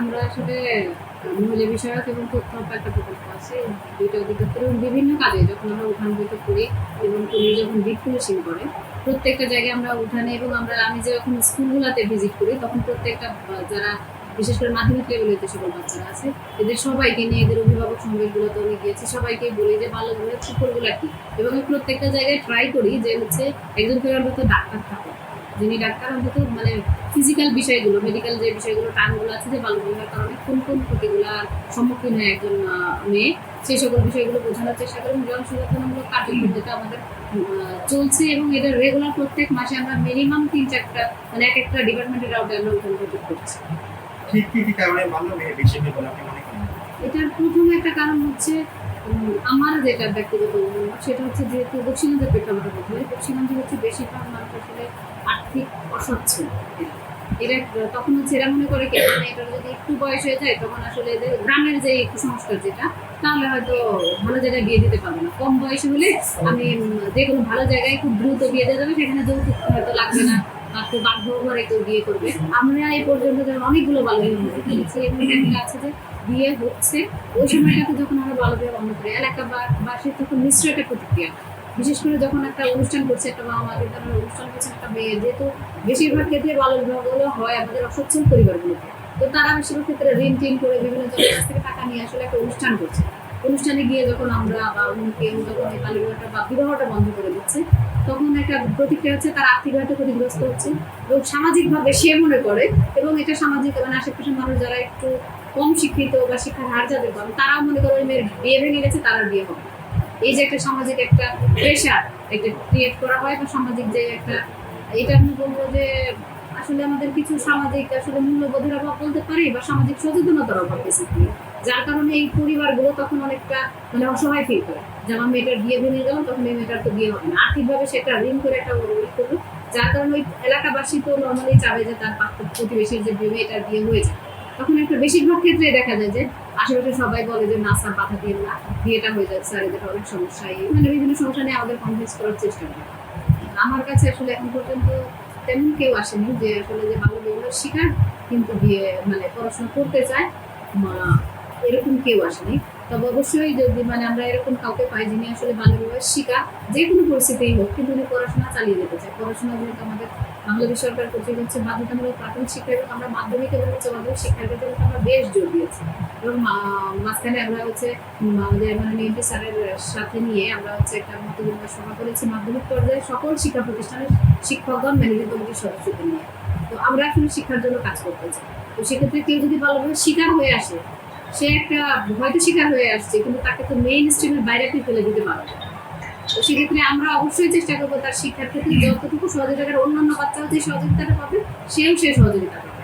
আমরা আসলে মহিলা বিষয়ক এবং তথ্য একটা প্রকল্প আছে। দুইটা অধিদপ্তর এবং বিভিন্ন কাজে যখন আমরা উঠান বৈঠক করি এবং পুলিশ যখন পুলিশিং করে, প্রত্যেকটা জায়গায় আমরা উঠানে এবং আমরা আমি যখন স্কুলগুলোতে ভিজিট করি, তখন প্রত্যেকটা যারা বিশেষ করে মাধ্যমিক লেভেলের যে সকল বাচ্চারা আছে, এদের সবাইকে নিয়ে এদের অভিভাবক সমাবেশগুলোতে আমি গিয়েছি সবাইকে বলি যে করে সুফলগুলো কি? এবং আমি প্রত্যেকটা জায়গায় ট্রাই করি যে হচ্ছে একজন করে অন্তত ডাক্তার থাকে যিনি ডাক্তার অন্তত মানে ফিজিক্যাল বিষয়গুলো মেডিকেল যে বিষয়গুলো টার্মগুলো আছে যে বাল্য বিবাহের কারণে কোন কোন ক্ষতিগুলোর সম্মুখীন হয় একজন মেয়ে সেই সকল বিষয়গুলো বোঝানোর চেষ্টা করি এবং জনসচেতনামূলক কার্যক্রম যেটা আমাদের চলছে এবং এটা রেগুলার প্রত্যেক মাসে আমরা মিনিমাম তিন চারটা মানে এক একটা ডিপার্টমেন্টের আউটে আমরা উঠান করছি। ঠিক কি কারণে বাল্য বিয়ে বেশি হয় বলে আপনি মনে করেন? এটার প্রথম একটা কারণ হচ্ছে আমার যেটা ব্যক্তিগত মতামত, সেটা হচ্ছে যেহেতু দক্ষিণাঞ্চলের বলতে হয় দক্ষিণাঞ্চল হচ্ছে বেশিরভাগ মানুষ আসলে আর্থিক অসচ্ছল এরা তখন হচ্ছে এরা মনে করে কি মানে এটা যদি একটু বয়স হয়ে যায়, তখন আসলে এদের গ্রামের যে কুসংস্কার যেটা, তাহলে হয়তো ভালো জায়গায় বিয়ে দিতে পারবে না। কম বয়সে হলে আমি যে কোনো ভালো জায়গায় খুব দ্রুত বিয়ে দিয়ে যাবে, সেখানে যৌতুক হয়তো লাগবে না তো বাধ্য ঘরে কেউ বিয়ে করবে। আমরা এই পর্যন্ত অনেকগুলো ভালো আছে যে বিয়ে হচ্ছে, ওই সময়টাতে যখন আমরা বিয়ে বন্ধ করি, এলাকা বা বাসের তখন মিশ্র একটা প্রতিক্রিয়া। বিশেষ করে যখন একটা অনুষ্ঠান করছে, একটা বাবা আমাদের ধরনের অনুষ্ঠান করছে, একটা মেয়ে, যেহেতু বেশিরভাগ ক্ষেত্রে বাল্য বিবাহগুলো হয় আমাদের অসচ্ছল পরিবারগুলোতে। তো তারা বেশিরভাগ ক্ষেত্রে ঋণ টিন করে বিভিন্ন জনের কাছ থেকে টাকা নিয়ে আসলে একটা অনুষ্ঠান করছে। অনুষ্ঠানে গিয়ে যখন আমরা বা অন্যকে যখন এই বাল্য বা বিবাহটা বন্ধ করে দিচ্ছে, তখন একটা প্রতিক্রিয়া হচ্ছে তার আর্থিকভাবে ক্ষতিগ্রস্ত হচ্ছে এবং সামাজিকভাবে সে মনে করে এবং এটা সামাজিক মানে আশেপাশের মানুষ যারা একটু কম শিক্ষিত বা শিক্ষার হার যাদের কম, তারাও মনে করে মেয়ের বিয়ে ভেঙে গেছে, তারা বিয়ে হবে এই যে একটা সামাজিক একটা প্রেশার একটা ক্রিয়েট করা হয় বা সামাজিক যে একটা, এটা আমি বলব যে আসলে আমাদের কিছু সামাজিক আসলে মূল্যবোধের অভাব বলতে পারি বা সামাজিক সচেতনতার অভাব বেসিক্যালি যার কারণে এই পরিবারগুলো তখন অনেকটা মানে অসহায় ফিল করে। যে আমার মেয়েটার বিয়ে ভেঙে গেল তখন এই মেয়েটার তো বিয়ে হবে না। আর্থিকভাবে সেটা ঋণ করে একটা ওই করল, যার কারণে ওই এলাকাবাসী তো নর্মালি চাবে যে তার প্রতিবেশীর যে বিয়ে, এটার বিয়ে হয়ে যায় তখন একটা বেশিরভাগ ক্ষেত্রে দেখা যায় যে আশেপাশে সবাই বলে যে, না স্যার বাধা দিয়ে না। বিয়েটা হয়ে যাচ্ছে স্যার এদের অনেক সমস্যা। মানে বিভিন্ন সমস্যা নিয়ে আমাদের কনভিন্স করার চেষ্টা করে। আমার কাছে আসলে এখন পর্যন্ত তেমন কেউ আসেনি যে আসলে যে ভালো বিভিন্ন শিকার, কিন্তু বিয়ে মানে পড়াশোনা করতে চায় এরকম কেউ আসেনি। তবে অবশ্যই যদি মানে আমরা এরকম কাউকে পাই যিনি আসলে বিবাহের শিকার যে কোনো পরিস্থিতিই হোক, কিন্তু উনি পড়াশোনা চালিয়ে যেতে চায়। পড়াশোনা যেহেতু আমাদের বাংলাদেশ সরকার কর্তৃক হচ্ছে বাধ্যতামূলক প্রাথমিক শিক্ষা এবং আমরা মাধ্যমিক এবং উচ্চ মাধ্যমিক শিক্ষার ক্ষেত্রে আমরা বেশ জোর দিয়েছি। এবং মাঝখানে আমরা হচ্ছে আমাদের মানে এমপি স্যারের সাথে নিয়ে আমরা হচ্ছে একটা মতবিনিময় সভা করেছি মাধ্যমিক পর্যায়ে সকল শিক্ষা প্রতিষ্ঠানের শিক্ষকগণ, ম্যানেজিং কমিটির সদস্যদের নিয়ে। তো আমরা আসলে শিক্ষার জন্য কাজ করতে চাই। তো সেক্ষেত্রে কেউ যদি ভালোভাবে শিকার হয়ে আসে সে একটা হয়তো শিকার হয়ে আসছে, কিন্তু তাকে তো মেইন স্ট্রিমের বাইরে আপনি ফেলে দিতে পারবে। তো সেক্ষেত্রে আমরা অবশ্যই চেষ্টা করব তার শিক্ষার ক্ষেত্রে যতটুকু সহযোগিতা অন্যান্য বাচ্চাও যে সহযোগিতাটা পাবে, সেও সে সহযোগিতা পাবে